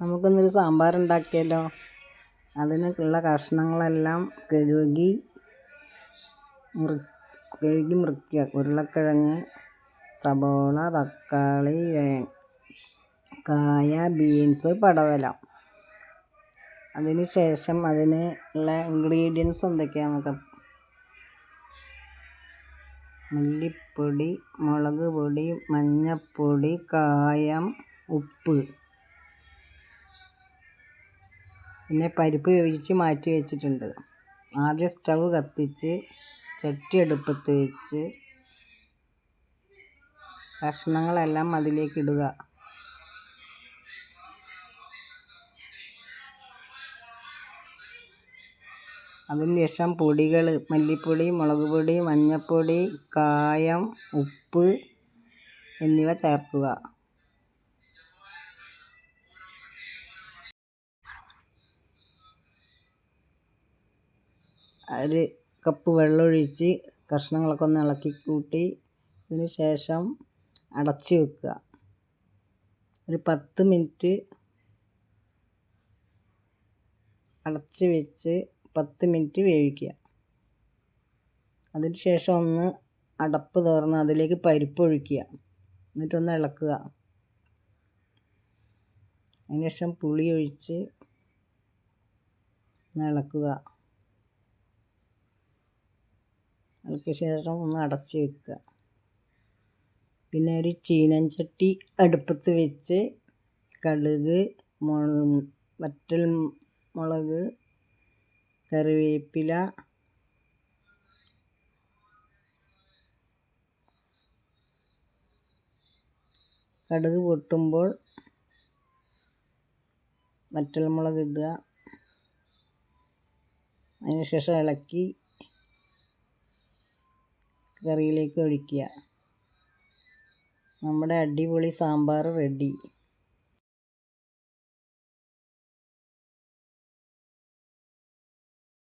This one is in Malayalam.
നമുക്കൊന്നൊരു സാമ്പാർ ഉണ്ടാക്കിയാലോ അതിനുള്ള കഷ്ണങ്ങളെല്ലാം കഴുകി മുറി കഴുകി മുറിക്കുക. ഉരുളക്കിഴങ്ങ് സബോള തക്കാളി കായ ബീൻസ് പടവല. അതിന് ശേഷം അതിന് ഉള്ള ഇൻഗ്രീഡിയൻസ് എന്തൊക്കെയാണ് നമുക്ക്? മല്ലിപ്പൊടി മുളക് പൊടി മഞ്ഞൾപ്പൊടി കായം ഉപ്പ്. പിന്നെ പരിപ്പ് വേവിച്ച് മാറ്റി വെച്ചിട്ടുണ്ട്. ആദ്യം സ്റ്റവ് കത്തിച്ച് ചട്ടി അടുപ്പത്ത് വെച്ച് കഷ്ണങ്ങളെല്ലാം അതിലേക്ക് ഇടുക. അതിനുശേഷം പൊടികൾ മല്ലിപ്പൊടി മുളക് പൊടി മഞ്ഞൾപ്പൊടി കായം ഉപ്പ് എന്നിവ ചേർക്കുക. ഒരു കപ്പ് വെള്ളമൊഴിച്ച് കഷ്ണങ്ങളൊക്കെ ഒന്ന് ഇളക്കി കൂട്ടി അതിന് ശേഷം അടച്ച് വെക്കുക. ഒരു പത്ത് മിനിറ്റ് അടച്ച് വെച്ച് പത്ത് മിനിറ്റ് വേവിക്കുക. അതിന് ശേഷം ഒന്ന് അടപ്പ് തുറന്ന് അതിലേക്ക് പരിപ്പ് ഒഴിക്കുക. എന്നിട്ടൊന്ന് ഇളക്കുക. അതിനുശേഷം പുളി ഒഴിച്ച് ഇളക്കുക. ഇളക്കിയ ശേഷം ഒന്ന് അടച്ച് വെക്കുക. പിന്നെ ഒരു ചീനഞ്ചട്ടി അടുപ്പത്ത് വെച്ച് കടുക് മു- വറ്റൽ മുളക് കറിവേപ്പില കടുക് പൊട്ടുമ്പോൾ വറ്റൽമുളക് ഇടുക. അതിനുശേഷം ഇളക്കി കറിയിലേക്ക് ഒഴിക്കുക. നമ്മുടെ അടിപൊളി സാമ്പാർ റെഡി.